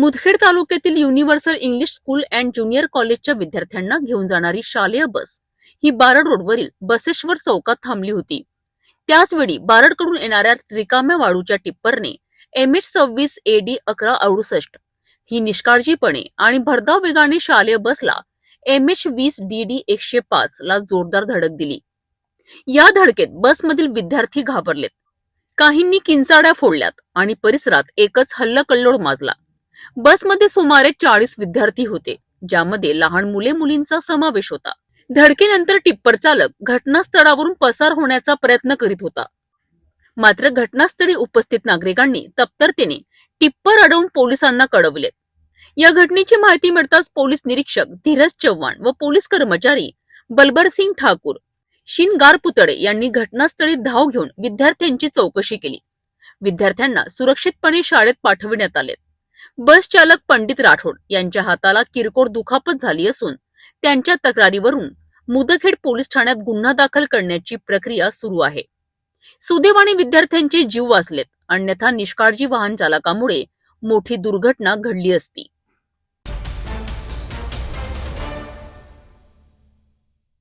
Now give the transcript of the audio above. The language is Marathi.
मुदखेड तालुक्यातील universal English school and junior कॉलेजच्या विद्यार्थ्यांना घेऊन जाणारी शालेय बस ही बारड रोडवरील बसेश्वर चौकात थांबली होती. त्याचवेळी बारडकडून येणाऱ्या रिकाम्या वाळूच्या टिप्परने एम एच सव्वीस डी अकरा अडुसष्ट ही निष्काळजीपणे आणि भरधाव वेगाने शालेय बसला एम एच वीस डी डी एकशे पाच ला जोरदार धडक दिली. या धडकेत बसमधील विद्यार्थी घाबरलेत. काहींनी किंचाड्या फोडल्यात आणि परिसरात एकच हल्लकल्लोळ माजला. बसमध्ये सुमारे चाळीस विद्यार्थी होते ज्यामध्ये लहान मुले मुलींचा समावेश होता. धडकेनंतर टिप्पर चालक घटनास्थळावरून पसार होण्याचा प्रयत्न करीत होता. मात्र घटनास्थळी उपस्थित नागरिकांनी तप्तरतेने टिप्पर अडवून पोलिसांना कळवले. या घटनेची माहिती मिळताच पोलीस निरीक्षक धीरज चव्हाण व पोलीस कर्मचारी बलबरसिंग ठाकूर शिनगार पुतळे यांनी घटनास्थळी धाव घेऊन विद्यार्थ्यांची चौकशी केली. विद्यार्थ्यांना सुरक्षितपणे शाळेत पाठविण्यात आले. बस चालक पंडित राठोड यांच्या हाताला किरकोळ दुखापत झाली असून त्यांच्या तक्रारीवरून मुदखेड पोलीस ठाण्यात गुन्हा दाखल करण्याची प्रक्रिया सुरू आहे. सुदैवाने विद्यार्थ्यांचे जीव वाचलेत अन्यथा निष्काळजी वाहन चालकामुळे मोठी दुर्घटना घडली असती.